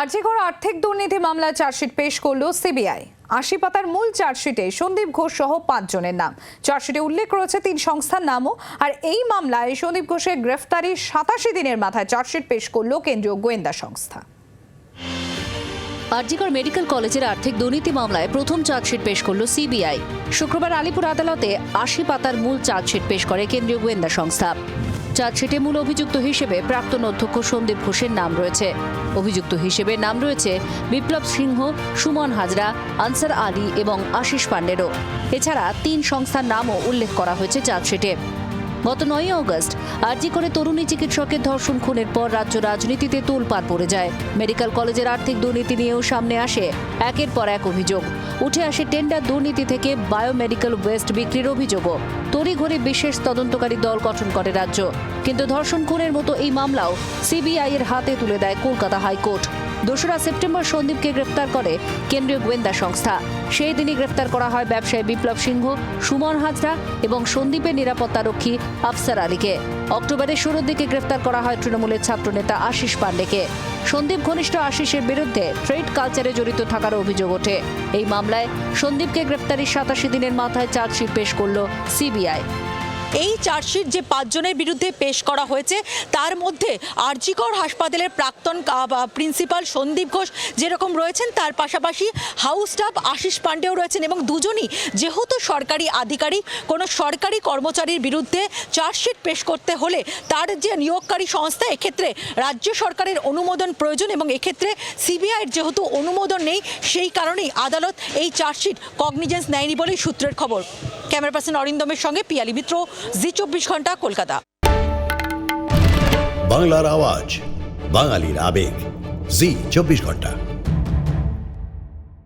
আর্জিকর আর্থিক দুর্নীতি মামলায় চার্জশিট পেশ করল সিবিআই। আশি পাতার মূল চার্জশিটে সন্দীপ ঘোষ সহ পাঁচজনের নাম। চার্জশিটে উল্লেখ রয়েছে তিন সংস্থার নামও, আর এই মামলায় সন্দীপ ঘোষের গ্রেফতারি সাতাশি দিনের মাথায় চার্জশিট পেশ করল কেন্দ্রীয় গোয়েন্দা সংস্থা। আরজিকর মেডিকেল কলেজের আর্থিক দুর্নীতি মামলায় প্রথম চার্জশিট পেশ করল সিবিআই। শুক্রবার আলিপুর আদালতে আশি পাতার মূল চার্জশিট পেশ করে কেন্দ্রীয় গোয়েন্দা সংস্থা। চার্জশিটে মূল অভিযুক্ত হিসেবে প্রাক্তন অধ্যক্ষ সন্দীপ ঘোষের নাম রয়েছে। অভিযুক্ত হিসেবে নাম রয়েছে বিপ্লব সিংহ, সুমন হাজরা, আনসার আলী এবং আশিস পান্ডেরও। এছাড়া তিন সংস্থার নামও উল্লেখ করা হয়েছে চার্জশিটে। গত নয় অগস্ট, আরজি করে তরুণী চিকিৎসকের ধর্ষণ খুনের পর রাজ্য রাজনীতিতে তোলপাড় পড়ে যায়। মেডিকেল কলেজের আর্থিক দুর্নীতি নিয়েও সামনে আসে একের পর এক অভিযোগ। উঠে আসে টেন্ডার দুর্নীতি থেকে বায়োমেডিক্যাল ওয়েস্ট বিক্রির অভিযোগও। তড়িঘড়ি বিশেষ তদন্তকারী দল গঠন করে রাজ্য। কিন্তু ধর্ষণ খুনের মতো এই মামলাও সিবিআই এর হাতে তুলে দেয় কলকাতা হাইকোর্ট। দোসরা সেপ্টেম্বর সন্দীপকে গ্রেফতার করে কেন্দ্রীয় গোয়েন্দা সংস্থা। সেই দিনই গ্রেফতার করা হয় ব্যবসায়ী বিপ্লব সিংহ, সুমন হাজরা এবং সন্দীপের নিরাপত্তারক্ষী আফসার আলীকে। অক্টোবরের শুরুর দিকে গ্রেফতার করা হয় তৃণমূলের ছাত্রনেতা আশিস পান্ডেকে। সন্দীপ ঘনিষ্ঠ আশিসের বিরুদ্ধে ট্রেড কালচারে জড়িত থাকার অভিযোগ ওঠে। এই মামলায় সন্দীপকে গ্রেফতারির সাতাশি দিনের মাথায় চার্জশিট পেশ করল সিবিআই। এই চার্জশিট যে পাঁচজনের বিরুদ্ধে পেশ করা হয়েছে, তার মধ্যে আরজিকর হাসপাতালের প্রাক্তন প্রিন্সিপাল সন্দীপ ঘোষ যেরকম রয়েছেন, তার পাশাপাশি হাউস স্টাফ আশিস পাণ্ডেও রয়েছেন এবং দুজনই যেহেতু সরকারি আধিকারিক, কোনো সরকারি কর্মচারীর বিরুদ্ধে চার্জশিট পেশ করতে হলে তার যে নিয়োগকারী সংস্থা, এক্ষেত্রে রাজ্য সরকারের অনুমোদন প্রয়োজন এবং এক্ষেত্রে সিবিআইয়ের যেহেতু অনুমোদন নেই, সেই কারণেই আদালত এই চার্জশিট কগনিজেন্স নেয়নি বলেই সূত্রের খবর। ক্যামেরা পার্সন অরিন্দমের সঙ্গে পিয়ালি মিত্র জি চব্বিশ ঘণ্টা কলকাতা। বাংলার আওয়াজ বাঙালির আবেগ। জি চব্বিশ ঘণ্টা।